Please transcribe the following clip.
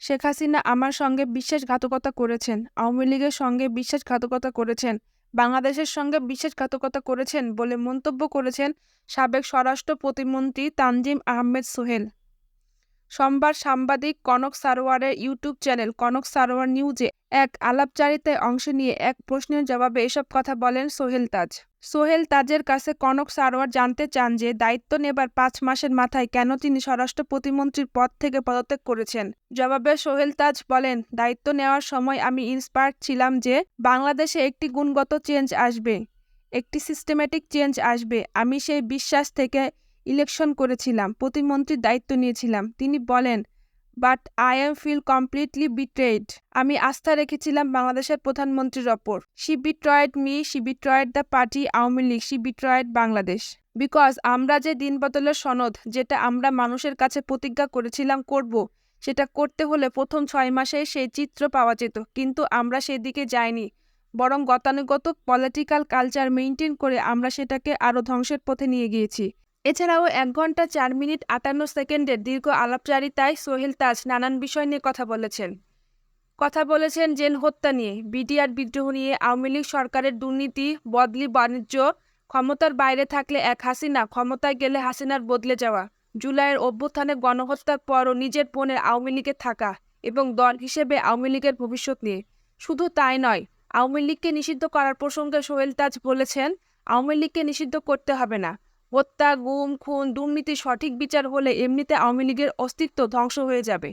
শেখ হাসিনা আমার সঙ্গে বিশ্বাসঘাতকতা করেছেন, আওয়ামী লীগের সঙ্গে বিশ্বাসঘাতকতা করেছেন, বাংলাদেশের সঙ্গে বিশ্বাসঘাতকতা করেছেন বলে মন্তব্য করেছেন সাবেক স্বরাষ্ট্র প্রতিমন্ত্রী তানজিম আহমেদ সোহেল। সোমবার সাংবাদিক কনক সারোয়ারের ইউটিউব চ্যানেল কনক সারোয়ার নিউজে এক আলাপচারিতায় অংশ নিয়ে এক প্রশ্নের জবাবে এসব কথা বলেন সোহেল তাজ। সোহেল তাজের কাছে কনক সারোয়ার জানতে চান যে দায়িত্ব নেবার পাঁচ মাসের মাথায় কেন তিনি স্বরাষ্ট্র প্রতিমন্ত্রীর পদ থেকে পদত্যাগ করেছেন। জবাবে সোহেল তাজ বলেন, দায়িত্ব নেওয়ার সময় আমি ইন্সপায়ার্ড ছিলাম যে বাংলাদেশে একটি গুণগত চেঞ্জ আসবে, একটি সিস্টেমেটিক চেঞ্জ আসবে। আমি সেই বিশ্বাস থেকে ইলেকশন করেছিলাম, প্রতিমন্ত্রীর দায়িত্ব নিয়েছিলাম। তিনি বলেন but I am feel completely betrayed আমি আস্থা রেখেছিলাম বাংলাদেশের প্রধানমন্ত্রীর ওপর। She betrayed me she betrayed the party Awami League she betrayed Bangladesh because আমরা যে দিন বদলের সনদ, যেটা আমরা মানুষের কাছে প্রতিজ্ঞা করেছিলাম করব, সেটা করতে হলে প্রথম ছয় মাসে সেই চিত্র পাওয়া যেত। কিন্তু আমরা সেদিকে যাইনি। বরং গতানুগত পলিটিক্যাল কালচার মেনটেন করে আমরা সেটাকে আরও ধ্বংসের পথে নিয়ে গিয়েছি। এছাড়াও এক ঘণ্টা চার মিনিট আটান্ন সেকেন্ডের দীর্ঘ আলাপচারিতায় সোহেল তাজ নানান বিষয় নিয়ে কথা বলেছেন। কথা বলেছেন জেন হত্যা নিয়ে, বিডিআর বিদ্রোহ নিয়ে, আওয়ামী লীগ সরকারের দুর্নীতি, বদলি, বাণিজ্য, ক্ষমতার বাইরে থাকলে এক হাসিনা, ক্ষমতায় গেলে হাসিনার বদলে যাওয়া, জুলাইয়ের অভ্যুত্থানে গণহত্যার পরও নিজের বোনের আওয়ামী লীগে থাকা এবং দল হিসেবে আওয়ামী লীগের ভবিষ্যৎ নিয়ে। শুধু তাই নয়, আওয়ামী লীগকে নিষিদ্ধ করার প্রসঙ্গে সোহেল তাজ বলেছেন, আওয়ামী লীগকে নিষিদ্ধ করতে হবে না। হত্যা গুম খুন দুর্নীতি সঠিক বিচার হলে এমনিতে আওয়ামী লীগের অস্তিত্ব ধ্বংস হয়ে যাবে।